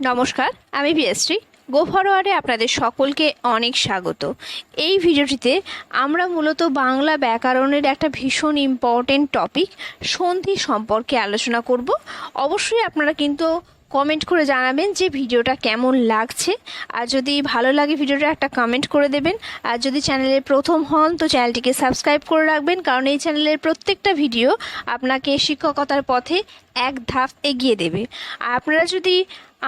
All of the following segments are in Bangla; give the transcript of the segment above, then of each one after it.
নমস্কার, আমি বিএসটি। গো ফরওয়ার্ডে আপনাদের সকলকে অনেক স্বাগত। এই ভিডিওটিতে আমরা মূলত বাংলা ব্যাকরণের একটা ভীষণ ইম্পর্টেন্ট টপিক সন্ধি সম্পর্কে আলোচনা করব। অবশ্যই আপনারা কিন্তু কমেন্ট করে জানাবেন যে ভিডিওটা কেমন লাগছে। আর যদি ভালো লাগে ভিডিওটা একটা কমেন্ট করে দেবেন। আর যদি চ্যানেলের প্রথম হন, তো চ্যানেলটিকে সাবস্ক্রাইব করে রাখবেন। কারণ এই চ্যানেলের প্রত্যেকটা ভিডিও আপনাকে শিক্ষকতার পথে এক ধাপ এগিয়ে দেবে। আর আপনারা যদি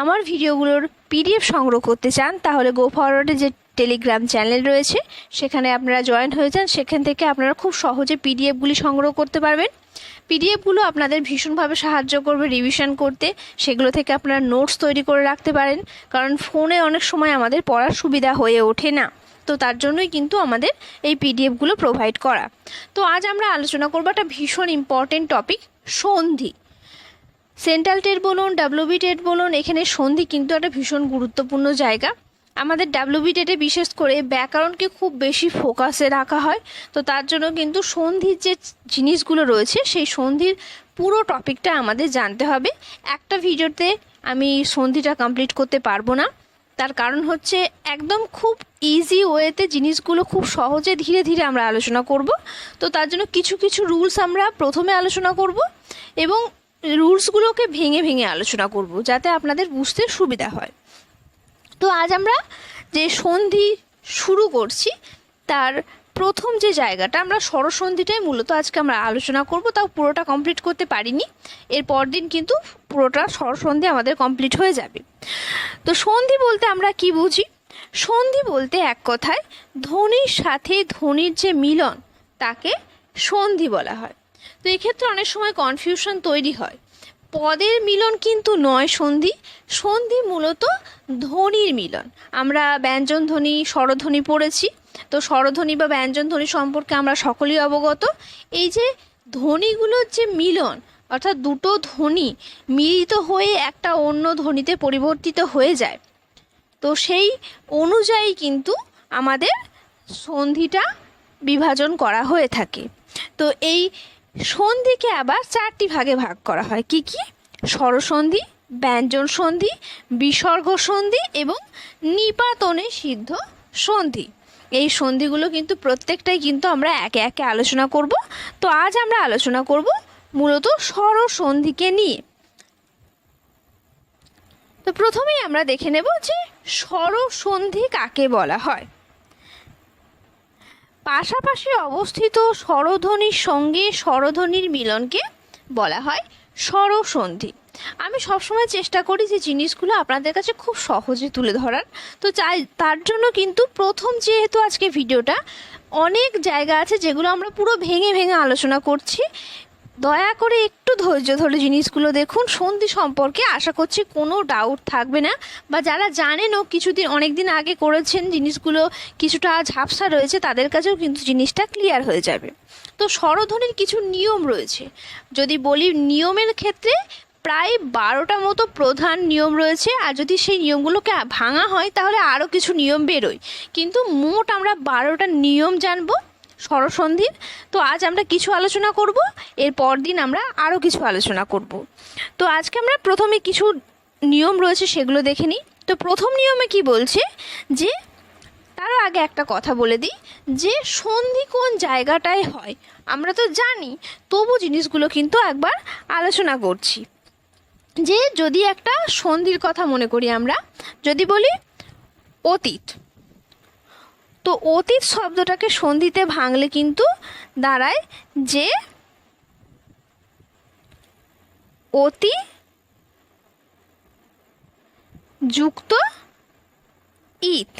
আমার ভিডিওগুলোর পিডিএফ সংগ্রহ করতে চান, তাহলে গো ফরওয়ার্ডে যে টেলিগ্রাম চ্যানেল রয়েছে, সেখানে আপনারা জয়েন হয়ে যান। সেখান থেকে আপনারা খুব সহজে পিডিএফগুলি সংগ্রহ করতে পারবেন। পিডিএফগুলো আপনাদের ভীষণভাবে সাহায্য করবে রিভিশন করতে। সেগুলো থেকে আপনারা নোটস তৈরি করে রাখতে পারেন, কারণ ফোনে অনেক সময় আমাদের পড়ার সুবিধা হয়ে ওঠে না। তো তার জন্যই কিন্তু আমাদের এই পিডিএফগুলো প্রোভাইড করা। তো আজ আমরা আলোচনা করব একটা ভীষণ ইম্পর্টেন্ট টপিক সন্ধি। সেন্ট্রাল টেট বলুন ডাব্লিউবি টেট বলুন, এখানে সন্ধি কিন্তু একটা ভীষণ গুরুত্বপূর্ণ জায়গা। আমাদের ডাব্লিউবি টেটে বিশেষ করে ব্যাকরণকে খুব বেশি ফোকাসে রাখা হয়। তো তার জন্য কিন্তু সন্ধির যে জিনিসগুলো রয়েছে, সেই সন্ধির পুরো টপিকটা আমাদের জানতে হবে। একটা ভিডিওতে আমি সন্ধিটা কমপ্লিট করতে পারব না। তার কারণ হচ্ছে একদম খুব ইজি ওয়েতে জিনিসগুলো খুব সহজে ধীরে ধীরে আমরা আলোচনা করব। তো তার জন্য কিছু কিছু রুলস আমরা প্রথমে আলোচনা করব এবং রুলসগুলোকে ভেঙে ভেঙে আলোচনা করব, যাতে আপনাদের বুঝতে সুবিধা হয়। তো আজ আমরা যে সন্ধি শুরু করছি, তার প্রথম যে জায়গাটা, আমরা স্বরসন্ধিটাই মূলত আজকে আমরা আলোচনা করব। তাও পুরোটা কমপ্লিট করতে পারিনি। এর পর দিন কিন্তু পুরোটা স্বরসন্ধি আমাদের কমপ্লিট হয়ে যাবে। তো সন্ধি বলতে আমরা কি বুঝি? সন্ধি বলতে এক কথায় ধ্বনির সাথে ধ্বনির যে মিলন, তাকে সন্ধি বলা হয়। তো এক্ষেত্রে অনেক সময় কনফিউশন তৈরি হয়। পদের মিলন কিন্তু নয় সন্ধি। সন্ধি মূলত ধ্বনির মিলন। আমরা ব্যঞ্জন ধ্বনি, স্বরধ্বনি পড়েছি। তো স্বরধ্বনি বা ব্যঞ্জন ধ্বনি সম্পর্কে আমরা সকলেই অবগত। এই যে ধ্বনিগুলোর যে মিলন, অর্থাৎ দুটো ধ্বনি মিলিত হয়ে একটা অন্য ধ্বনিতে পরিবর্তিত হয়ে যায়। তো সেই অনুযায়ী কিন্তু আমাদের সন্ধিটা বিভাজন করা হয়ে থাকে। তো এই সন্ধিকে আবার চারটি ভাগে ভাগ করা হয়। কি কি? স্বরসন্ধি, ব্যঞ্জন সন্ধি, বিসর্গ সন্ধি এবং নিপাতনে সিদ্ধ সন্ধি। এই সন্ধিগুলো কিন্তু প্রত্যেকটাই কিন্তু আমরা একে একে আলোচনা করব। তো আজ আমরা আলোচনা করব মূলত স্বরসন্ধিকে নিয়ে। তো প্রথমেই আমরা দেখে নেব যে স্বরসন্ধি কাকে বলা হয়। পাশাপাশি অবস্থিত স্বরধ্বনির সঙ্গে স্বরধ্বনির মিলনকে বলা হয় স্বরসন্ধি। আমি সবসময় চেষ্টা করি যে জিনিসগুলো আপনাদের কাছে খুব সহজে তুলে ধরার। তো চাই, তার জন্য কিন্তু প্রথম যেহেতু আজকে ভিডিওটা, অনেক জায়গা আছে যেগুলো আমরা পুরো ভেঙে ভেঙে আলোচনা করছি। দয়া করে একটু ধৈর্য ধরে জিনিসগুলো দেখুন। সন্ধি সম্পর্কে আশা করছি কোনো ডাউট থাকবে না। বা যারা জানেনও কিছুদিন অনেক দিন আগে করেছেন জিনিসগুলো, কিছুটা ঝাপসা রয়েছে, তাদের কাছেও কিন্তু জিনিসটা ক্লিয়ার হয়ে যাবে। তো স্বরধ্বনির কিছু নিয়ম রয়েছে। যদি বলি নিয়মের ক্ষেত্রে, প্রায় বারোটা মতো প্রধান নিয়ম রয়েছে। আর যদি সেই নিয়মগুলোকে ভাঙা হয়, তাহলে আরও কিছু নিয়ম বেরোয়। কিন্তু মোট আমরা বারোটা নিয়ম জানব। স্বরসন্ধির তো আজ আমরা কিছু আলোচনা করব, এর পর দিন আমরা আরও কিছু আলোচনা করব। তো আজকে আমরা প্রথমে কিছু নিয়ম রয়েছে, সেগুলো দেখে নিই। তো প্রথম নিয়মে কি বলছে? যে তার আগে একটা কথা বলে দিই, যে সন্ধি কোন জায়গাটায় হয়? আমরা তো জানি, তবু জিনিসগুলো কিন্তু একবার আলোচনা করছি। যে যদি একটা সন্ধির কথা মনে করি আমরা, যদি বলি অতীত তো অতীত শব্দটাকে সন্ধিতে ভাঙলে কিন্তু দাঁড়ায় যে অতি যুক্ত ইত।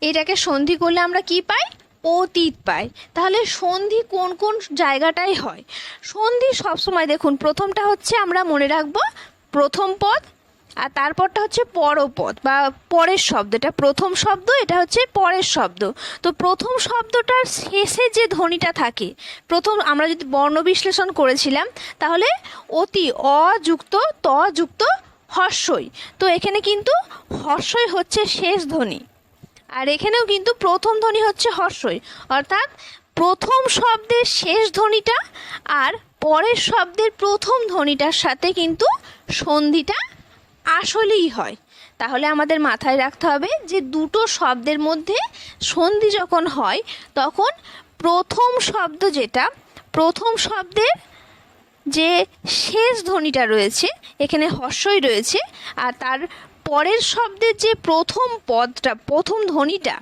এটাকে সন্ধি করলে আমরা কি পাই? অতীত পাই। তাহলে সন্ধি কোন কোন জায়গাটায় হয়? সন্ধি সবসময় দেখুন, প্রথমটা হচ্ছে আমরা মনে রাখব প্রথম পদ আর তারপরটা হচ্ছে পরপদ বা পরের শব্দ। এটা প্রথম শব্দ, এটা হচ্ছে পরের শব্দ। তো প্রথম শব্দটার শেষে যে ধ্বনিটা থাকে, প্রথম আমরা যদি বর্ণ বিশ্লেষণ করেছিলাম, তাহলে অতি অযুক্ত ত যুক্ত হর্ষই। তো এখানে কিন্তু হর্ষই হচ্ছে শেষ ধ্বনি। আর এখানেও কিন্তু প্রথম ধ্বনি হচ্ছে হর্ষই। অর্থাৎ প্রথম শব্দের শেষ ধ্বনিটা আর পরের শব্দের প্রথম ধ্বনিটার সাথে কিন্তু সন্ধিটা আসলেই হয়। তাহলে আমাদের মাথায় রাখতে হবে যে দুটো শব্দের মধ্যে সন্ধি যখন হয়, তখন প্রথম শব্দ যেটা, প্রথম শব্দের যে শেষ ধ্বনিটা রয়েছে, এখানে হর্ষই রয়েছে, আর তার পরের শব্দের যে প্রথম পদটা, প্রথম ধ্বনিটা,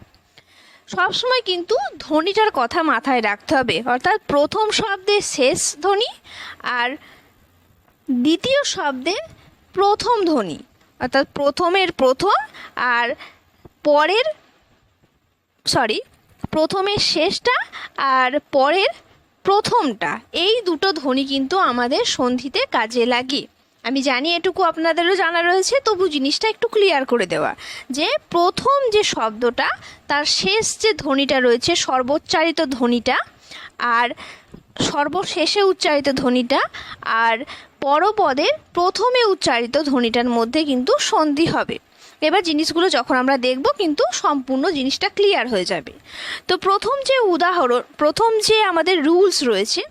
সবসময় কিন্তু ধ্বনিটার কথা মাথায় রাখতে হবে। অর্থাৎ প্রথম শব্দের শেষ ধ্বনি আর দ্বিতীয় শব্দের প্রথম ধ্বনি, অর্থাৎ প্রথমের প্রথম আর পরের সরি প্রথমের শেষটা আর পরের প্রথমটা, এই দুটো ধ্বনি কিন্তু আমাদের সন্ধিতে কাজে লাগে। আমি জানি এটুকু আপনাদেরও জানা রয়েছে, তবু জিনিসটা একটু ক্লিয়ার করে দেওয়া, যে প্রথম যে শব্দটা, তার শেষ যে ধ্বনিটা রয়েছে, সর্বোচ্চারিত ধ্বনিটা, আর সর্বশেষে উচ্চারিত ধ্বনিটা, আর পরপদের প্রথমে উচ্চারিত ধ্বনিটার মধ্যে কিন্তু সন্ধি হবে। এবার জিনিসগুলো যখন আমরা দেখব, কিন্তু সম্পূর্ণ জিনিসটা ক্লিয়ার হয়ে যাবে। তো প্রথম যে উদাহরণ, প্রথম যে আমাদের রুলস রয়েছে,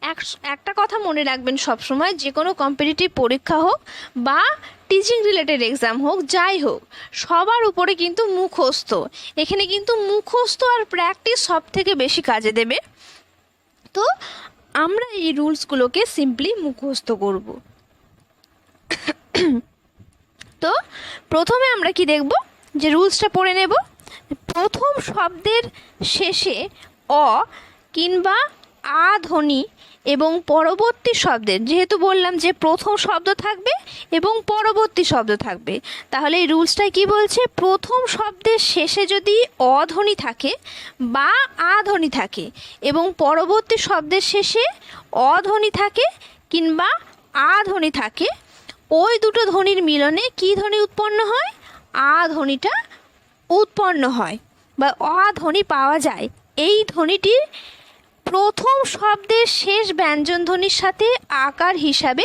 এক, একটা কথা মনে রাখবেন সবসময়, যে কোনো কম্পিটিটিভ পরীক্ষা হোক বা টিচিং রিলেটেড এক্সাম হোক, যাই হোক, সবার উপরে কিন্তু মুখস্থ। এখানে কিন্তু মুখস্থ আর প্র্যাকটিস সব থেকে বেশি কাজে দেবে। তো আমরা এই রুলসগুলোকে সিম্পলি মুখস্থ করব। তো প্রথমে আমরা কি দেখব? যে রুলসটা পড়ে নেব। প্রথম শব্দের শেষে অ কিংবা আ ধ্বনি এবং পরবর্তী শব্দের যেহেতু বললাম যে প্রথম শব্দ থাকবে এবং পরবর্তী শব্দ থাকবে, তাহলে এই রুলসটাই কি বলছে? প্রথম শব্দের শেষে যদি অধ্বনি থাকে বা আ ধ্বনি থাকে এবং পরবর্তী শব্দের শেষে অধ্বনি থাকে কিংবা আ ধ্বনি থাকে, ওই দুটো ধ্বনির মিলনে কি ধ্বনি উৎপন্ন হয়? আ ধ্বনিটা উৎপন্ন হয় বা অ ধ্বনি পাওয়া যায়। এই ধ্বনিটির প্রথম শব্দের শেষ ব্যঞ্জন ধ্বনির সাথে আকার হিসাবে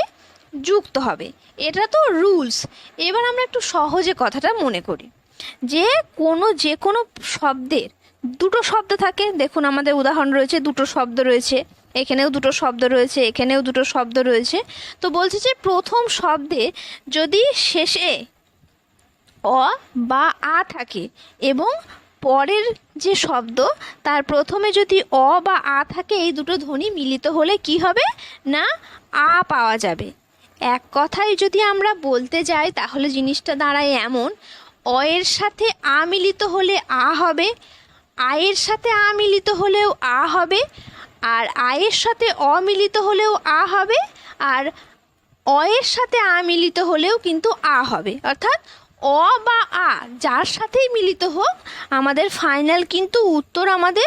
যুক্ত হবে। এটা তো রুলস। এবার আমরা একটু সহজে কথাটা মনে করি। যে কোনো যে কোনো শব্দের দুটো শব্দ থাকে। দেখুন, আমাদের উদাহরণ রয়েছে, দুটো শব্দ রয়েছে। এখানেও দুটো শব্দ রয়েছে, এখানেও দুটো শব্দ রয়েছে। তো বলছে যে প্রথম শব্দে যদি শেষে অ বা আ থাকে এবং পরের যে শব্দ, তার প্রথমে যদি অ বা আ থাকে, এই দুটো ধ্বনি মিলিত হলে কি হবে? না, আ পাওয়া যাবে। এক কথায় যদি আমরা বলতে যাই, তাহলে জিনিসটা দাঁড়ায় এমন। অ এর সাথে আ মিলিত হলে আ হবে, আয়ের সাথে আ মিলিত হলেও আ হবে, আর আয়ের সাথে অমিলিত হলেও আ হবে, আর অয়ের সাথে আ মিলিত হলেও কিন্তু আ হবে। অর্থাৎ অ বা আ যার সাথেই মিলিত হোক, আমাদের ফাইনাল কিন্তু উত্তর আমাদের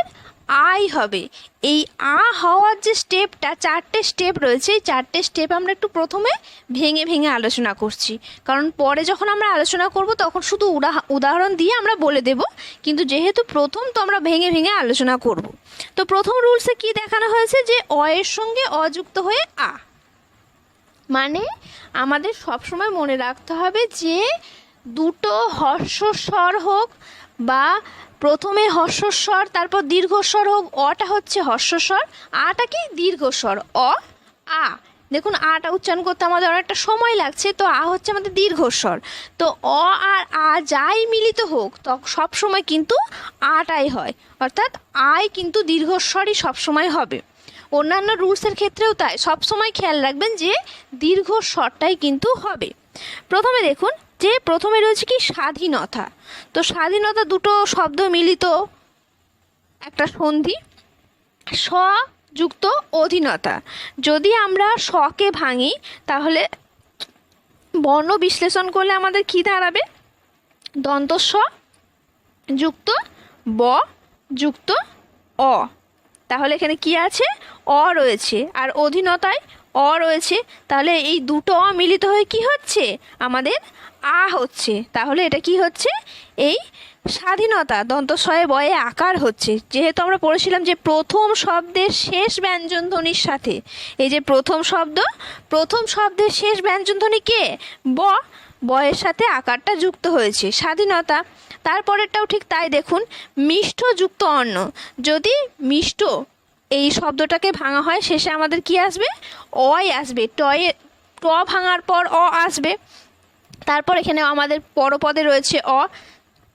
আই হবে। এই আ হওয়ার যে স্টেপটা চারটে স্টেপ রয়েছে, এই চারটে স্টেপ আমরা একটু প্রথমে ভেঙে ভেঙে আলোচনা করছি। কারণ পরে যখন আমরা আলোচনা করব, তখন শুধু উদাহ- উদাহরণ দিয়ে আমরা বলে দেব, কিন্তু যেহেতু প্রথম তো আমরা ভেঙে ভেঙে আলোচনা করব। তো প্রথম রুলসে কি দেখানো হয়েছে? যে অ এর সঙ্গে অযুক্ত হয়ে আ। মানে আমাদের সবসময় মনে রাখতে হবে যে দুটো হর্ষস্বর হোক বা প্রথমে হর্ষস্বর, তারপর দীর্ঘস্বর হোক, অটা হচ্ছে হর্ষস্বর, আটা কি? দীর্ঘস্বর, অ, আ। দেখুন, আটা উচ্চারণ করতে আমাদের অনেকটা সময় লাগছে, তো আ হচ্ছে আমাদের দীর্ঘস্বর। তো অ আর আ যাই মিলিত হোক তো সবসময় কিন্তু আটাই হয়। অর্থাৎ আয় কিন্তু দীর্ঘস্বরই সবসময় হবে। অন্যান্য রুলসের ক্ষেত্রেও তাই। সবসময় খেয়াল রাখবেন যে দীর্ঘ স্বরটাই কিন্তু হবে। প্রথমে দেখুন যে প্রথমে রয়েছে কি স্বাধীনতা। তো স্বাধীনতা দুটো শব্দ মিলিত একটা সন্ধি স যুক্ত অধীনতা। যদি আমরা শকে ভাঙি, তাহলে বর্ণ বিশ্লেষণ করলে আমাদের কি দাঁড়াবে? দন্তস্ব যুক্ত, ব যুক্ত, অ। তাহলে এখানে কি আছে? অ রয়েছে। আর অধীনতায় অ রয়েছে। তাহলে এই দুটো অ মিলিত হয়ে কি হচ্ছে? আমাদের আ হচ্ছে। তাহলে এটা কি হচ্ছে? এই স্বাধীনতা দন্তস্বয়ে বয়ে আকার হচ্ছে। যেহেতু আমরা পড়েছিলাম যে প্রথম শব্দের শেষ ব্যঞ্জন ধ্বনির সাথে। এই যে প্রথম শব্দ, প্রথম শব্দের শেষ ব্যঞ্জন ধ্বনি কে? ব। বয়ের সাথে আকারটা যুক্ত হয়েছে। স্বাধীনতা, তারপরেরটাও ঠিক তাই দেখুন, মিষ্ট যুক্ত অন্ন। যদি মিষ্ট এই শব্দটাকে ভাঙা হয়, শেষে আমাদের কি আসবে? অয় আসবে। টয়ে, ট ভাঙার পর অ আসবে। তারপর এখানে আমাদের পরপদে রয়েছে অ,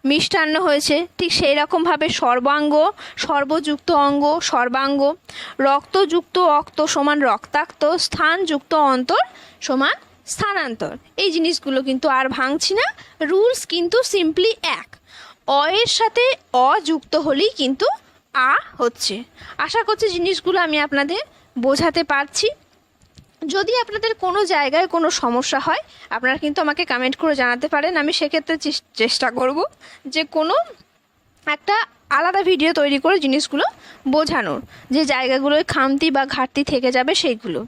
মিষ্টান্ন হয়েছে। ঠিক সেই রকমভাবে সর্বাঙ্গ, সর্বযুক্ত অঙ্গ, সর্বাঙ্গ, রক্তযুক্ত অক্ত সমান রক্তাক্ত, স্থানযুক্ত অন্তর সমান স্থানান্তর। এই জিনিসগুলো কিন্তু আর ভাঙছি না। রুলস কিন্তু সিম্পলি এক। অ এর সাথে অ যুক্ত হলেই কিন্তু আ হচ্ছে। আশা করছি জিনিসগুলো আমি আপনাদের বোঝাতে পারছি। যদি আপনাদের কোনো জায়গায় কোনো সমস্যা হয়, আপনারা কিন্তু আমাকে কমেন্ট করে জানাতে পারেন। আমি সেক্ষেত্রে চেষ্টা করব যে কোনো একটা আলাদা ভিডিও তৈরি করে জিনিসগুলো বোঝানোর। যে জায়গাগুলোয় খামতি বা ঘাটতি থেকে যাবে সেইগুলো।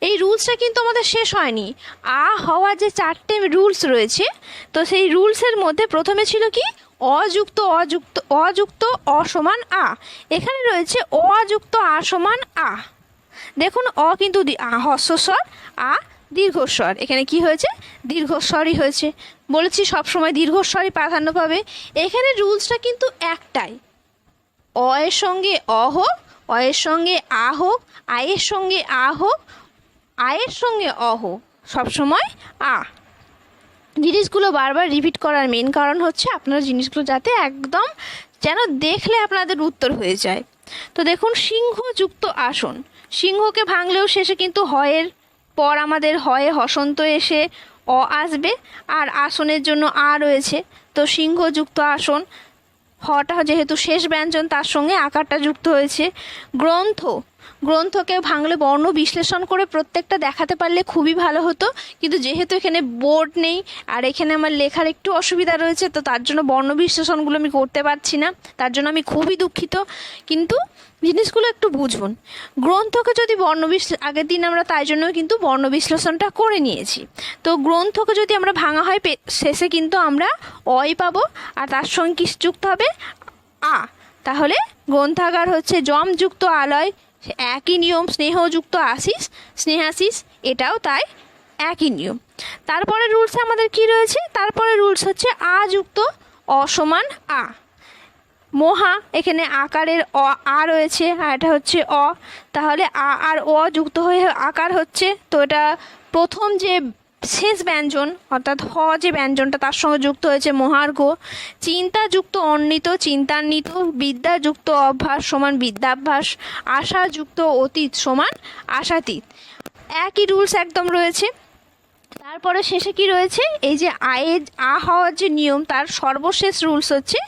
এই রুলসটা কিন্তু আমাদের শেষ হয়নি। আ হওয়া যে চারটে রুলস রয়েছে, তো সেই রুলসের মধ্যে প্রথমে ছিল কি? অযুক্ত অযুক্ত অযুক্ত অসমান আ। এখানে রয়েছে অযুক্ত, আ, সমান আ। দেখুন, অ কিন্তু হস্যস্বর, আ, দীর্ঘস্বর। এখানে কি হয়েছে? দীর্ঘস্বরই হয়েছে। বলেছি সবসময় দীর্ঘস্বরই প্রাধান্য পাবে। এখানে রুলসটা কিন্তু একটাই। অ এর সঙ্গে অ হোক অ এর সঙ্গে আ হোক আয়ের সঙ্গে আ হোক আয়ের সঙ্গে অ হোক সবসময় আ। জিনিসগুলো বারবার রিপিট করার মেন কারণ হচ্ছে আপনারা জিনিসগুলো যাতে একদম যেন দেখলে আপনাদের উত্তর হয়ে যায়। তো দেখুন, সিংহযুক্ত আসন। সিংহকে ভাঙলেও শেষে কিন্তু হয়ের পর আমাদের হয়ে হসন্ত এসে অ আসবে আর আসনের জন্য আ রয়েছে। তো সিংহ যুক্ত আসন, হটা যেহেতু শেষ ব্যঞ্জন, তার সঙ্গে আকারটা যুক্ত হয়েছে। গ্রন্থ গ্রন্থকে ভাঙলে বর্ণ বিশ্লেষণ করে প্রত্যেকটা দেখাতে পারলে খুবই ভালো হতো। কিন্তু যেহেতু এখানে বোর্ড নেই, আর এখানে আমার লেখার একটু অসুবিধা রয়েছে, তো তার জন্য বর্ণ বিশ্লেষণগুলো আমি করতে পারছি না। তার জন্য আমি খুবই দুঃখিত। কিন্তু জিনিসগুলো একটু বুঝুন গ্রন্থকে যদি বর্ণ আগের দিন আমরা তাই জন্য কিন্তু বর্ণ বিশ্লেষণটা করে নিয়েছি। তো গ্রন্থকে যদি আমরা ভাঙা হয় শেষে কিন্তু আমরা অয় পাবো, আর তার সঙ্গে কি যুক্ত হবে? আ। তাহলে গ্রন্থাগার হচ্ছে জমযুক্ত আলয় একই নিয়ম, স্নেহযুক্ত আশিস, স্নেহাশিস, এটাও তাই একই নিয়ম। তারপরে রুলসে আমাদের কি রয়েছে? তারপরে রুলস হচ্ছে আ যুক্ত অসমান আ। মহা, এখানে আকারের অ, আ রয়েছে, আর এটা হচ্ছে অ। তাহলে আ আর অ যুক্ত হয়ে আকার হচ্ছে, তো এটা প্রথম যে শেষ ব্যঞ্জন, অর্থাৎ হ যে ব্যঞ্জনটা তার সঙ্গে যুক্ত হয়েছে, মহার্ঘ, চিন্তাযুক্ত অন্বিত, চিন্তান্বিত, বিদ্যাযুক্ত অভ্যাস সমান বিদ্যাভ্যাস, আশাযুক্ত অতীত সমান আশাতীত। একই রুলস একদম রয়েছে। তারপরে শেষে কি রয়েছে? এই যে আয়ে, আ হওয়ার যে নিয়ম, তার সর্বশেষ রুলস হচ্ছে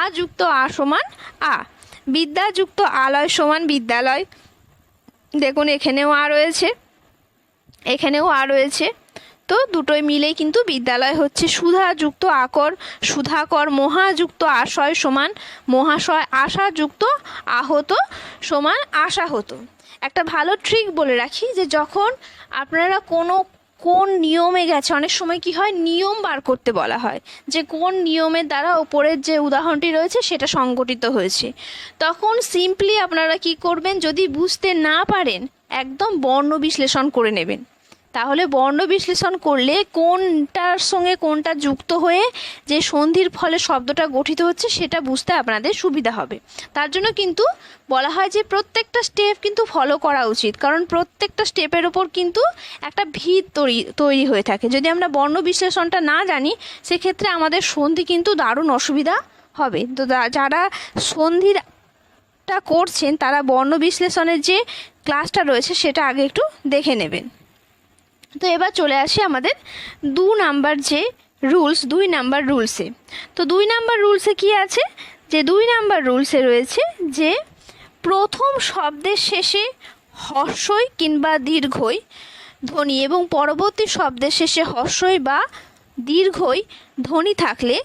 আ যুক্ত আ সমান আ, বিদ্যাযুক্ত আলয় সমান বিদ্যালয়। দেখুন, এখানেও আ রয়েছে। এখানেও আ রয়েছে। তো দুটোই মিলেই কিন্তু বিদ্যালয় হচ্ছে সুধাযুক্ত আকর, সুধাকর, মহাযুক্ত আশয় সমান, মহাশয় আশাযুক্ত, আহত সমান আশাহত। একটা ভালো ট্রিক বলে রাখি যে যখন আপনারা কোনো, কোন নিয়মে গেছে, অনেক সময় কি হয়, নিয়ম বার করতে বলা হয় যে কোন নিয়মের দ্বারা ওপরের যে উদাহরণটি রয়েছে সেটা সংগঠিত হয়েছে। তখন সিম্পলি আপনারা কি করবেন, যদি বুঝতে না পারেন, একদম বর্ণ বিশ্লেষণ করে নেবেন। তাহলে বর্ণ বিশ্লেষণ করলে কোনটার সঙ্গে কোনটা যুক্ত হয়ে যে সন্ধির ফলে শব্দটা গঠিত হচ্ছে সেটা বুঝতে আপনাদের সুবিধা হবে। তার জন্য কিন্তু বলা হয় যে প্রত্যেকটা স্টেপ কিন্তু ফলো করা উচিত। কারণ প্রত্যেকটা স্টেপের ওপর কিন্তু একটা ভিত তৈরি তৈরি হয়ে থাকে। যদি আমরা বর্ণ বিশ্লেষণটা না জানি, সেক্ষেত্রে আমাদের সন্ধি কিন্তু দারুণ অসুবিধা হবে। তো যারা সন্ধিরটা করছেন, তারা বর্ণ বিশ্লেষণের যে ক্লাসটা রয়েছে, সেটা আগে একটু দেখে নেবেন। তো এবার চলে আসি আমাদের দু নাম্বার যে রুলস, দুই নাম্বার রুলসে। তো দুই নাম্বার রুলসে কি আছে? যে দুই নাম্বার রুলসে রয়েছে যে প্রথম শব্দের শেষে হর্ষই কিংবা দীর্ঘই ধ্বনি এবং পরবর্তী শব্দের শেষে হর্ষই বা দীর্ঘই ধ্বনি থাকলে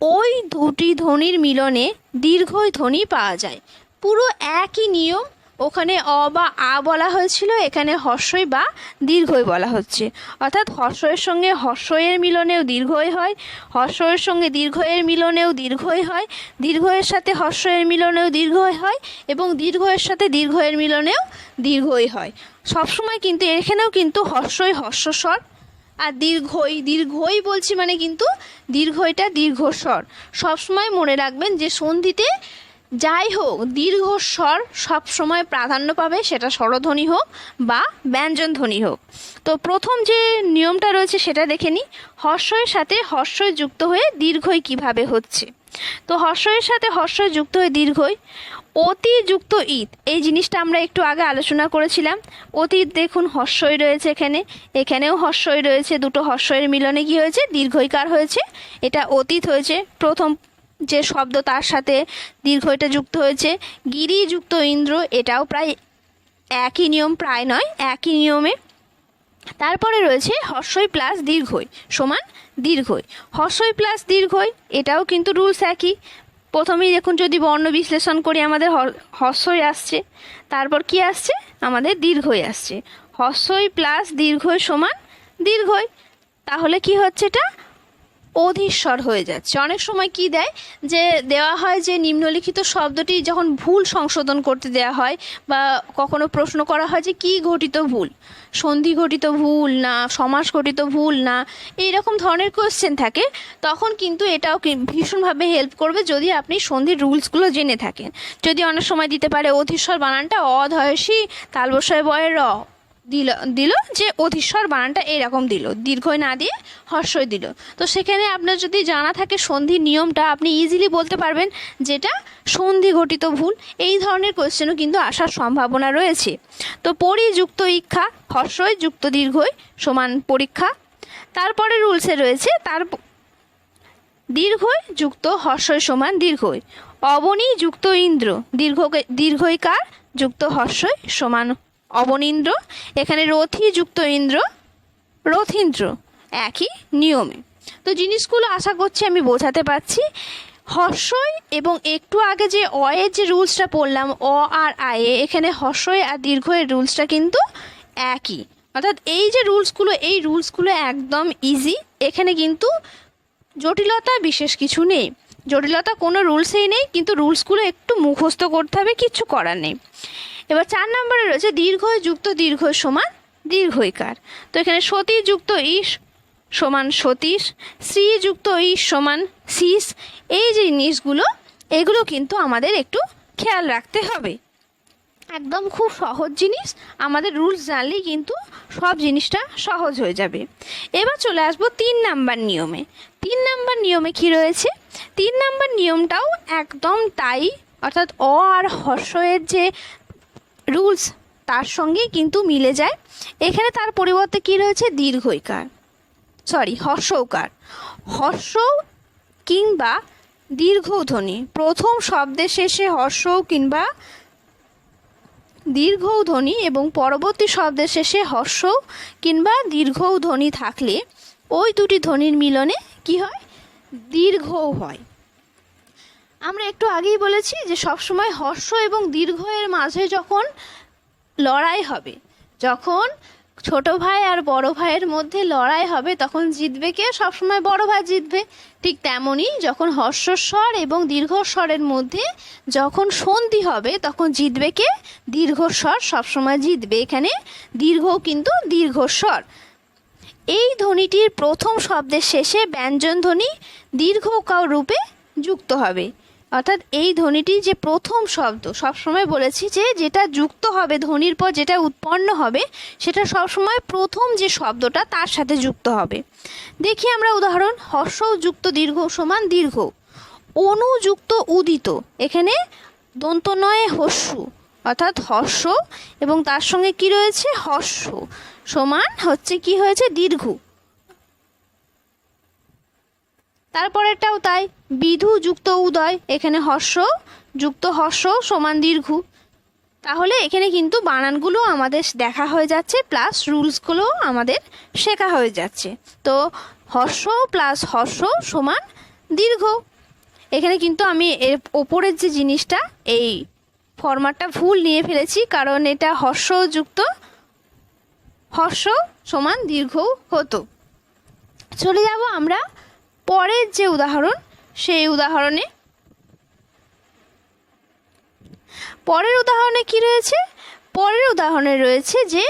ওই দুটি ধ্বনির মিলনে দীর্ঘই ধ্বনি পাওয়া যায়। পুরো একই নিয়ম ওখানে অ বা আ বলা হয়েছিল, এখানে হর্ষই বা দীর্ঘই বলা হচ্ছে। অর্থাৎ হর্ষয়ের সঙ্গে হর্ষয়ের মিলনেও দীর্ঘই হয় হর্ষয়ের সঙ্গে দীর্ঘয়ের মিলনেও দীর্ঘই হয় দীর্ঘয়ের সাথে হর্ষয়ের মিলনেও দীর্ঘই হয় এবং দীর্ঘয়ের সাথে দীর্ঘয়ের মিলনেও দীর্ঘই হয়। সবসময় কিন্তু এখানেও কিন্তু হর্ষই হর্ষস্বর আর দীর্ঘই দীর্ঘই বলছি মানে কিন্তু দীর্ঘইটা দীর্ঘস্বর। সবসময় মনে রাখবেন যে সন্ধিতে যাই হোক দীর্ঘ দীর্ঘস্বর সবসময় প্রাধান্য পাবে, সেটা স্বরধ্বনি হোক বা ব্যঞ্জন ধ্বনি হোক। তো প্রথম যে নিয়মটা রয়েছে সেটা দেখে নিই। হর্ষয়ের সাথে হর্ষয় যুক্ত হয়ে দীর্ঘই কীভাবে হচ্ছে? তো হর্ষয়ের সাথে হর্ষয় যুক্ত হয়ে দীর্ঘই, অতিযুক্ত ঈদ এই জিনিসটা আমরা একটু আগে আলোচনা করেছিলাম। অতীত দেখুন হর্ষই রয়েছে এখানে, এখানেও হর্ষই রয়েছে, দুটো হর্ষয়ের মিলনে কি হয়েছে? দীর্ঘইকার হয়েছে, এটা অতীত হয়েছে। প্রথম যে শব্দ তার সাথে দীর্ঘইটা যুক্ত হয়েছে। গিরিযুক্ত ইন্দ্র এটাও প্রায় একই নিয়ম, প্রায় নয়, একই নিয়মে। তারপরে রয়েছে হর্ষই প্লাস দীর্ঘই সমান দীর্ঘই। হর্ষই প্লাস দীর্ঘই, এটাও কিন্তু রুলস একই। প্রথমেই দেখুন যদি বর্ণ বিশ্লেষণ করি, আমাদের হর্ষই আসছে। তারপর কি আসছে? আমাদের দীর্ঘই আসছে। হর্ষই প্লাস দীর্ঘই সমান দীর্ঘই। তাহলে কি হচ্ছে এটা? অধীশ্বর হয়ে যাচ্ছে। অনেক সময় কি দেয়? যে দেওয়া হয় যে নিম্নলিখিত শব্দটি যখন ভুল সংশোধন করতে দেওয়া হয় বা কখনো প্রশ্ন করা হয় যে কি ঘটিত ভুল? সন্ধি ঘটিত ভুল না, সমাস ঘটিত ভুল না, এইরকম ধরনের কোয়েশ্চেন থাকে। তখন কিন্তু এটাও ভীষণভাবে হেল্প করবে যদি আপনি সন্ধির রুলসগুলো জেনে থাকেন। যদি অনেক সময় দিতে পারে অধীশ্বর বানানটা অধয়সী, তালবসায় বয়ের র। দিল দিল যে অধীশ্বর বানানটা এরকম দিল, দীর্ঘই না দিয়ে হর্ষই দিল। তো সেখানে আপনার যদি জানা থাকে সন্ধির নিয়মটা, আপনি ইজিলি বলতে পারবেন যেটা সন্ধি ঘটিত ভুল, এই ধরনের কোয়েশ্চেনও কিন্তু আসার সম্ভাবনা রয়েছে। তো পরিযুক্ত ইক্ষা, হর্ষই যুক্ত দীর্ঘই সমান পরীক্ষা। তারপরে রুলসে রয়েছে, তার দীর্ঘই যুক্ত, হর্ষই সমান দীর্ঘই। অবনী যুক্ত ইন্দ্র দীর্ঘ দীর্ঘইকার যুক্ত হর্ষই সমান অবনীন্দ্র, এখানে রথি যুক্ত ইন্দ্র, রথীন্দ্র, একই নিয়মে। তো জিনিসগুলো আশা করছি আমি বোঝাতে পারছি, হর্ষই এবং একটু আগে যে অয়ের যে রুলসটা পড়লাম, অ আর আয়ে, এখানে হর্ষই আর দীর্ঘয়ের রুলসটা কিন্তু একই। অর্থাৎ এই যে রুলসগুলো, এই রুলসগুলো একদম ইজি এখানে কিন্তু জটিলতা বিশেষ কিছু নেই। জটিলতা কোনো রুলসেই নেই, কিন্তু রুলসগুলো একটু মুখস্থ করতে হবে কিচ্ছু করার নেই। এবার চার নম্বরে রয়েছে দীর্ঘ যুক্ত দীর্ঘ সমান দীর্ঘইকার। তো এখানে সতী যুক্ত ইস সমান সতীশ শ্রী যুক্ত ইস সমান শীষ এই যে জিনিসগুলো, এগুলো কিন্তু আমাদের একটু খেয়াল রাখতে হবে। একদম খুব সহজ জিনিস, আমাদের রুলস জানলেই কিন্তু সব জিনিসটা সহজ হয়ে যাবে। এবার চলে আসব তিন নাম্বার নিয়মে। তিন নাম্বার নিয়মে কি রয়েছে? তিন নাম্বার নিয়মটাও একদম তাই, অর্থাৎ অ আর হর্ষয়ের যে রুলস, তার সঙ্গেই কিন্তু মিলে যায়। এখানে তার পরিবর্তে কি রয়েছে? দীর্ঘইকার। সরি হর্ষৌকার। হর্ষ কিংবা দীর্ঘধ্বনি প্রথম শব্দের শেষে হর্ষ কিংবা দীর্ঘ ধ্বনি এবং পরবর্তী শব্দের শেষে হর্ষ কিংবা দীর্ঘ ধ্বনি থাকলে ওই দুটি ধ্বনির মিলনে কি হয়? দীর্ঘ হয়। আমরা একটু আগেই বলেছি যে সবসময় হর্ষ এবং দীর্ঘ এর মাঝে যখন লড়াই হবে, যখন ছোট ভাই আর বড় ভাইয়ের মধ্যে লড়াই হবে, তখন জিতবে কে? সবসময় বড় ভাই জিতবে। ঠিক তেমনই যখন হর্ষস্বর এবং দীর্ঘস্বরের মধ্যে যখন সন্ধি হবে, তখন জিতবে কে? দীর্ঘস্বর সবসময় জিতবে। এখানে দীর্ঘ কিন্তু দীর্ঘস্বর এই ধ্বনিটির প্রথম শব্দের শেষে ব্যঞ্জন ধ্বনি দীর্ঘ রূপে যুক্ত হবে। অর্থাৎ এই ধ্বনিটি যে প্রথম শব্দ, সবসময় বলেছি যে যেটা যুক্ত হবে, ধ্বনির পর যেটা উৎপন্ন হবে, সেটা সবসময় প্রথম যে শব্দটা তার সাথে যুক্ত হবে। দেখি আমরা উদাহরণ হর্ষ যুক্ত দীর্ঘ সমান দীর্ঘ, অনুযুক্ত উদিত, এখানে দন্তনয়ে হস্যু অর্থাৎ হর্ষ, এবং তার সঙ্গে কি রয়েছে? হর্ষ সমান হচ্ছে কি হয়েছে? দীর্ঘ। তারপরেরটাও তাই। বিধু যুক্ত উদয়, এখানে হর্ষ যুক্ত হর্ষ সমান দীর্ঘ। তাহলে এখানে কিন্তু বানানগুলো আমাদের দেখা হয়ে যাচ্ছে প্লাস রুলসগুলো আমাদের শেখা হয়ে যাচ্ছে। তো হর্ষ প্লাস হর্ষ সমান দীর্ঘ। এখানে কিন্তু আমি এর ওপরের যে জিনিসটা, এই ফরম্যাটটা ভুল নিয়ে ফেলেছি, কারণ এটা হর্ষযুক্ত হর্ষ সমান দীর্ঘ হতো। চলে যাব আমরা পরের যে উদাহরণ, সেই উদাহরণে পরের উদাহরণে কি রয়েছে? পরের উদাহরণে রয়েছে যে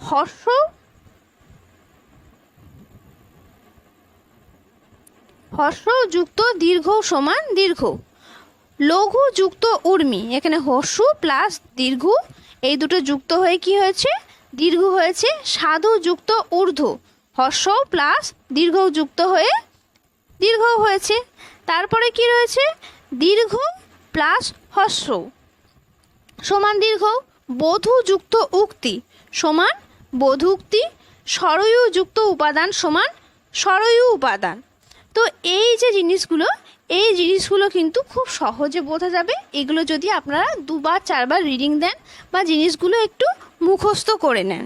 হর্ষ হর্ষ যুক্ত দীর্ঘ সমান দীর্ঘ। লঘু যুক্ত উর্মি, এখানে হস্যু প্লাস দীর্ঘ, এই দুটো যুক্ত হয়ে কি হয়েছে? দীর্ঘ হয়েছে। সাধু যুক্ত ঊর্ধ্ব, হর্ষ প্লাস দীর্ঘ যুক্ত হয়ে দীর্ঘ হয়েছে। তারপরে কি রয়েছে? দীর্ঘ প্লাস হস্য সমান দীর্ঘ বধূ যুক্ত উক্তি সমান বধূ উক্তি সরয়ু যুক্ত উপাদান সমান সরয়ু উপাদান। তো এই যে জিনিসগুলো, এই জিনিসগুলো কিন্তু খুব সহজে বোঝা যাবে। এগুলো যদি আপনারা দুবার, চারবার রিডিং দেন বা জিনিসগুলো একটু মুখস্থ করে নেন।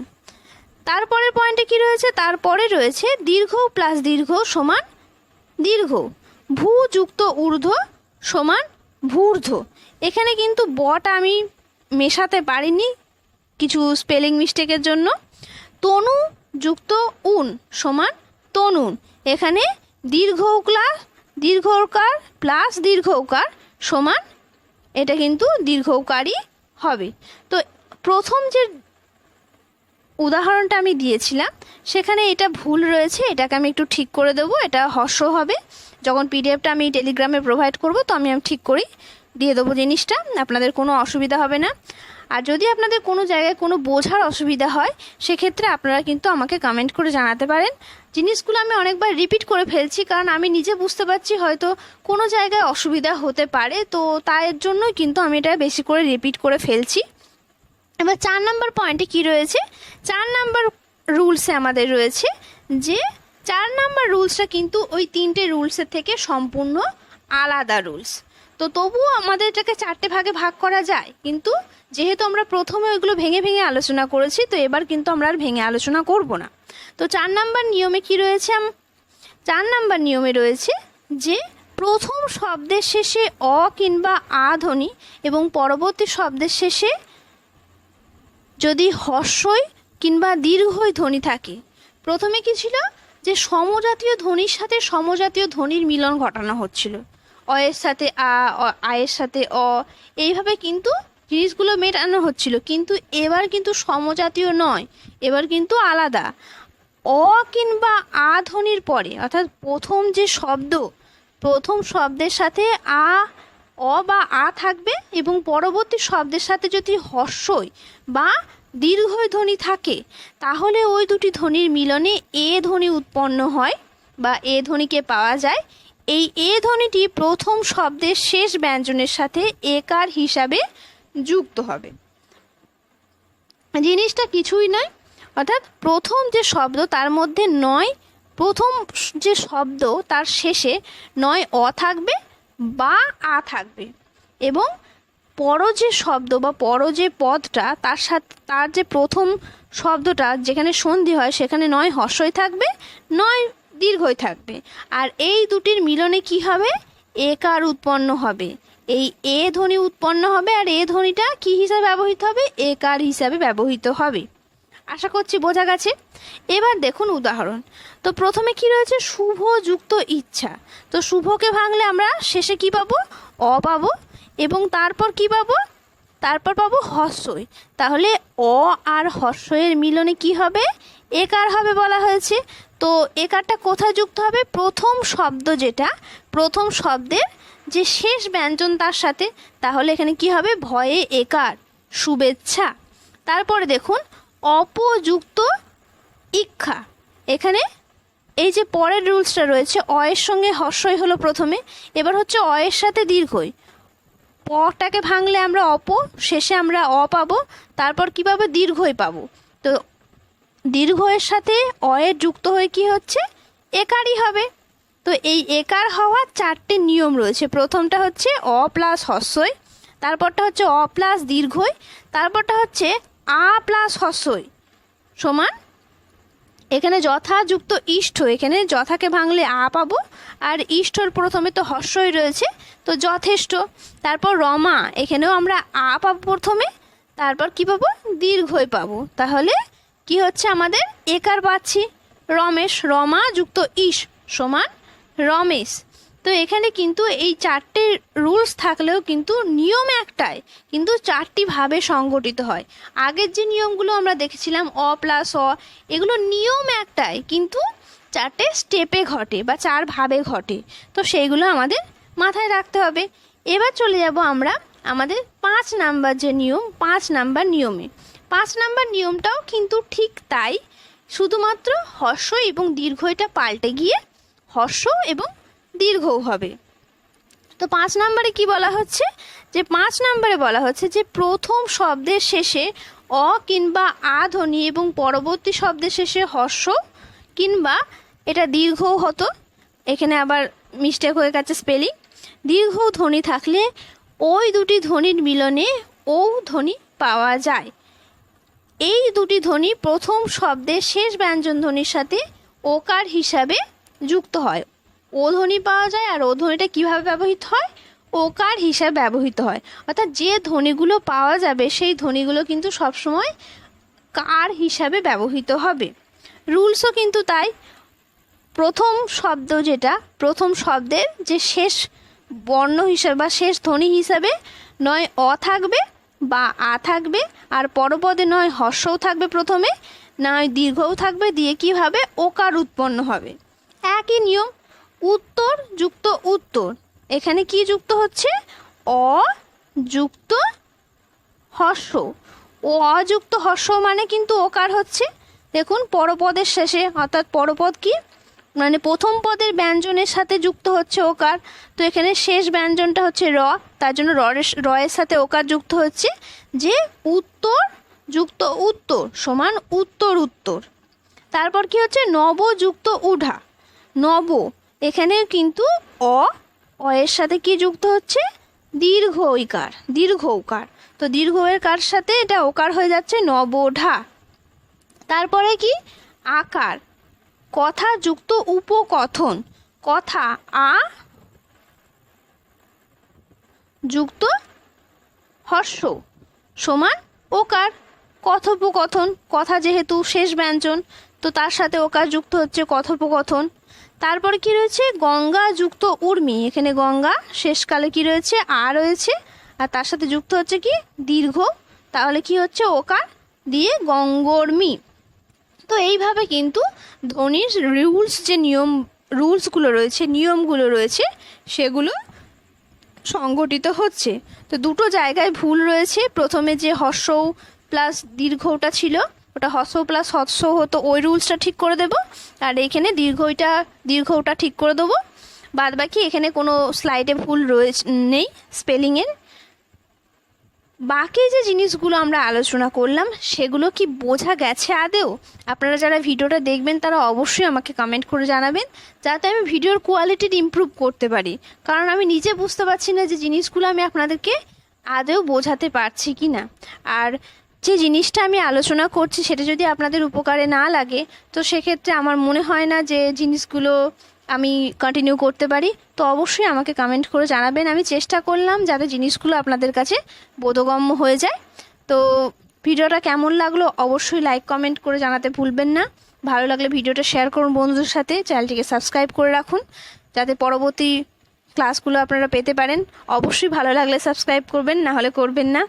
তারপরের পয়েন্টে কি রয়েছে? তারপরে রয়েছে দীর্ঘ প্লাস দীর্ঘ সমান দীর্ঘ। ভূ যুক্ত ঊর্ধ্ব সমান ভূর্ধ্ব। এখানে কিন্তু বটা আমি মেশাতে পারিনি কিছু স্পেলিং মিস্টেকের জন্য। তনু যুক্ত উন সমান তনুন। এখানে দীর্ঘকার দীর্ঘকার প্লাস দীর্ঘ উকার সমান, এটা কিন্তু দীর্ঘকারই হবে। তো প্রথম যে উদাহরণটা আমি দিয়েছিলাম। সেখানে এটা ভুল রয়েছে, এটাকে আমি একটু ঠিক করে দেবো, এটা হর্ষ হবে। যখন পিডিএফটা আমি টেলিগ্রামে প্রোভাইড করব, তো আমি আমি ঠিক করি দিয়ে দেবো জিনিসটা, আপনাদের কোনো অসুবিধা হবে না। আর যদি আপনাদের কোনো জায়গায় কোনো বোঝার অসুবিধা হয়, সেক্ষেত্রে আপনারা কিন্তু আমাকে কমেন্ট করে জানাতে পারেন। জিনিসগুলো আমি অনেকবার রিপিট করে ফেলছি, কারণ আমি নিজে বুঝতে পারছি হয়তো কোনো জায়গায় অসুবিধা হতে পারে, তো তার জন্যই কিন্তু আমি এটা বেশি করে রিপিট করে ফেলছি। এবার চার নাম্বার পয়েন্টে কি রয়েছে? চার নাম্বার রুলসে আমাদের রয়েছে যে, চার নাম্বার রুলসটা কিন্তু ওই তিনটে রুলসের থেকে সম্পূর্ণ আলাদা রুলস। তো তবুও আমাদের এটাকে চারটে ভাগে ভাগ করা যায়। কিন্তু যেহেতু আমরা প্রথমে ওইগুলো ভেঙে ভেঙে আলোচনা করেছি, তো এবার কিন্তু আমরা আর ভেঙে আলোচনা করব না। তো চার নাম্বার নিয়মে কি রয়েছে চার নাম্বার নিয়মে রয়েছে যে, প্রথম শব্দের শেষে অ কিংবা আ ধ্বনি এবং পরবর্তী শব্দের শেষে যদি হর্ষই কিংবা দীর্ঘই ধ্বনি থাকে। প্রথমে কি ছিল? যে সমজাতীয় ধ্বনির সাথে সমজাতীয় ধ্বনির মিলন ঘটানো হচ্ছিল। অয়ের সাথে আ আয়ের সাথে অ, এইভাবে কিন্তু জিনিসগুলো মেটানো হচ্ছিল। কিন্তু এবার কিন্তু সমজাতীয় নয়, এবার কিন্তু আলাদা। অ কিংবা আ ধ্বনির পরে, অর্থাৎ প্রথম যে শব্দ, প্রথম শব্দের সাথে আ অ বা আ থাকবে এবং পরবর্তী শব্দের সাথে যদি হর্ষই বা দীর্ঘ ধ্বনি থাকে, তাহলে ওই দুটি ধ্বনির মিলনে এ ধ্বনি উৎপন্ন হয় বা এ ধ্বনিকে পাওয়া যায়। এই এ ধ্বনিটি প্রথম শব্দের শেষ ব্যঞ্জনের সাথে একার হিসাবে যুক্ত হবে। জিনিসটা কিছুই নয়, অর্থাৎ প্রথম যে শব্দ তার মধ্যে নয়, প্রথম যে শব্দ তার শেষে নয় অ থাকবে বা আ থাকবে। এবং পর যে শব্দ বা পর যে পদটা, তার সাথে, তার যে প্রথম শব্দটা, যেখানে সন্ধি হয়, সেখানে নয় হর্ষই থাকবে, নয় দীর্ঘই থাকবে। আর এই দুটির মিলনে কি হবে? একার উৎপন্ন হবে। এই এ ধ্বনি উৎপন্ন হবে, আর এ ধ্বনিটা কি হিসাবে ব্যবহৃত হবে? একার হিসাবে ব্যবহৃত হবে। আশা করছি বোঝা গেছে। এবার দেখুন উদাহরণ। তো প্রথমে কি রয়েছে? শুভ যুক্ত ইচ্ছা। তো শুভকে ভাঙলে আমরা শেষে কি পাবো? অ পাবো। এবং তারপর কি পাবো? তারপর পাবো হর্ষই তাহলে অ আর হর্ষয়ের মিলনে কি হবে? একার হবে বলা হয়েছে। তো একারটা কোথায় যুক্ত হবে? প্রথম শব্দ যেটা, প্রথম শব্দের যে শেষ ব্যঞ্জন তার সাথে, তাহলে এখানে কি হবে? ভয়ে একার। শুভেচ্ছা। তারপরে দেখুন, অপযুক্ত ইক্ষা। এখানে এই যে পরের রুলসটা রয়েছে, অয়ের সঙ্গে হর্ষই হলো প্রথমে, এবার হচ্ছে অয়ের সাথে দীর্ঘই। পটাকে ভাঙলে আমরা অপ, শেষে আমরা অ পাবো, তারপর কী পাবো? দীর্ঘই পাবো। তো দীর্ঘয়ের সাথে অয়ের যুক্ত হয়ে কি হচ্ছে? একারই হবে। তো এই একার হওয়ার চারটে নিয়ম রয়েছে। প্রথমটা হচ্ছে অ প্লাস হস্যই তারপরটা হচ্ছে অ প্লাস দীর্ঘই, তারপরটা হচ্ছে আ প্লাস হস্যই সমান এখানে যথাযুক্ত ইষ্ট ইষ্ঠ এখানে যথাকে ভাঙলে আ পাবো, আর ইষ্ঠর প্রথমে তো হর্ষই রয়েছে, তো যথেষ্ট। তারপর রমা, এখানেও আমরা আ পাবো প্রথমে, তারপর কি পাবো? দীর্ঘই পাবো। তাহলে কি হচ্ছে আমাদের? একার পাচ্ছি। রমেশ, রমা যুক্ত ইস সমান রমেশ। তো এখানে কিন্তু এই চারটে রুলস থাকলেও কিন্তু নিয়ম একটাই, কিন্তু চারটি ভাবে সংগঠিত হয়। আগের যে নিয়মগুলো আমরা দেখেছিলাম, অ প্লাস অ, এগুলো নিয়ম একটাই, কিন্তু চারটে স্টেপে ঘটে বা চার ভাবে ঘটে। তো সেইগুলো আমাদের মাথায় রাখতে হবে। এবার চলে যাব আমরা আমাদের পাঁচ নাম্বার যে নিয়ম, পাঁচ নাম্বার নিয়মে। পাঁচ নাম্বার নিয়মটাও কিন্তু ঠিক তাই, শুধুমাত্র হর্ষ এবং দীর্ঘ এটা পাল্টে গিয়ে হর্ষ এবং দীর্ঘও হবে। তো পাঁচ নম্বরে কি বলা হচ্ছে? যে পাঁচ নম্বরে বলা হচ্ছে যে প্রথম শব্দের শেষে অ কিংবা আ ধ্বনি এবং পরবর্তী শব্দের শেষে হর্ষ কিংবা এটা দীর্ঘও হতো। এখানে আবার মিস্টেক হয়ে গেছে স্পেলিং দীর্ঘ ধ্বনি থাকলে ওই দুটি ধ্বনির মিলনে ও ধ্বনি পাওয়া যায়। এই দুটি ধ্বনি প্রথম শব্দের শেষ ব্যঞ্জন ধ্বনির সাথে ওকার হিসাবে যুক্ত হয়। ও ধ্বনি পাওয়া যায় আর ও ধ্বনিটা কীভাবে ব্যবহৃত হয়? ওকার হিসাবে ব্যবহৃত হয়? অর্থাৎ যে ধ্বনিগুলো পাওয়া যাবে, সেই ধ্বনিগুলো কিন্তু সবসময় কার হিসাবে ব্যবহৃত হবে? রুলসও কিন্তু তাই। প্রথম শব্দ যেটা, প্রথম শব্দের যে শেষ বর্ণ হিসাবে বা শেষ ধ্বনি হিসাবে নয় অ থাকবে বা আ থাকবে, আর পরপদে নয় হর্ষও থাকবে প্রথমে, নয় দীর্ঘও থাকবে, দিয়ে কীভাবে ওকার উৎপন্ন হবে? একই নিয়ম। উত্তর যুক্ত উত্তর। এখানে কি যুক্ত হচ্ছে? অ যুক্ত হর্ষ। ও অযুক্ত হর্ষ মানে কিন্তু ওকার হচ্ছে? দেখুন, পরপদের শেষে, অর্থাৎ পরপদ কি? মানে প্রথম পদের ব্যঞ্জনের সাথে যুক্ত হচ্ছে ওকার তো এখানে শেষ ব্যঞ্জনটা হচ্ছে র, তার জন্য রয়ের সাথে ওকার যুক্ত হচ্ছে? যে উত্তর যুক্ত উত্তর সমান উত্তর উত্তর। তারপর কি হচ্ছে? নব যুক্ত উঢা। নব এখানে কিন্তু অ অ এর সাথে কি যুক্ত হচ্ছে? দীর্ঘ ঐকার, দীর্ঘ ওকার তো দীর্ঘ এর কার সাথে? এটা ওকার হয়ে যাচ্ছে নবঢা। তারপরে কি? আকার। কথা যুক্ত উপকথন। কথা আ, যুক্ত হর্ষ সমান ওকার কথোপকথন। কথা যেহেতু শেষ ব্যঞ্জন, তো তার সাথে ওকার যুক্ত হচ্ছে কথোপকথন। তারপরে কি রয়েছে? গঙ্গা যুক্ত উর্মি। এখানে গঙ্গা, শেষকালে কি রয়েছে? আ রয়েছে। আর তার সাথে যুক্ত হচ্ছে কি? দীর্ঘ। তাহলে কি হচ্ছে? ওকার দিয়ে গঙ্গর্মি। তো এইভাবে কিন্তু ধ্বনির রুলস যে নিয়ম রুলসগুলো রয়েছে, নিয়মগুলো রয়েছে, সেগুলো সংগঠিত হচ্ছে। তো দুটো জায়গায় ভুল রয়েছে। প্রথমে যে হর্ষ প্লাস দীর্ঘটা ছিল ওটা হর্ষ প্লাস হর্ষ হতো, ওই রুলসটা ঠিক করে দেব। আর এখানে দীর্ঘটা দীর্ঘটা ঠিক করে দেবো। বাদ বাকি এখানে কোনো স্লাইডে ভুল রয়েছে, নেই স্পেলিংয়ের বাকি যে জিনিসগুলো আমরা আলোচনা করলাম, সেগুলো কি বোঝা গেছে আদেও আপনারা যারা ভিডিওটা দেখবেন, তারা অবশ্যই আমাকে কমেন্ট করে জানাবেন, যাতে আমি ভিডিওর কোয়ালিটির ইমপ্রুভ করতে পারি। কারণ আমি নিজে বুঝতে পারছি না যে জিনিসগুলো আমি আপনাদেরকে আদেও বোঝাতে পারছি কি না আর যে জিনিসটা আমি আলোচনা করছি সেটা যদি আপনাদের উপকারে না লাগে, তো সেক্ষেত্রে আমার মনে হয় না যে জিনিসগুলো আমি কন্টিনিউ করতে পারি। তো অবশ্যই আমাকে কমেন্ট করে জানাবেন। আমি চেষ্টা করলাম যাতে জিনিসগুলো আপনাদের কাছে বোধগম্য হয়ে যায়। তো ভিডিওটা কেমন লাগল অবশ্যই লাইক কমেন্ট করে জানাতে ভুলবেন না। ভালো লাগলে ভিডিওটা শেয়ার করুন বন্ধুদের সাথে। চ্যানেলটিকে সাবস্ক্রাইব করে রাখুন, যাতে পরবর্তী ক্লাসগুলো আপনারা পেতে পারেন। অবশ্যই ভালো লাগলে সাবস্ক্রাইব করবেন, না হলে করবেন না।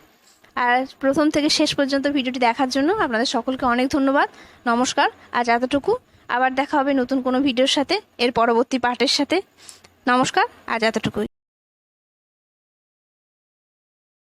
আর প্রথম থেকে শেষ পর্যন্ত ভিডিওটি দেখার জন্য আপনাদের সকলকে অনেক ধন্যবাদ, নমস্কার, আজ এতটুকু। আবার দেখা হবে নতুন কোনো ভিডিওর সাথে, এর পরবর্তী পার্টের সাথে। নমস্কার, আজ এতটুকুই।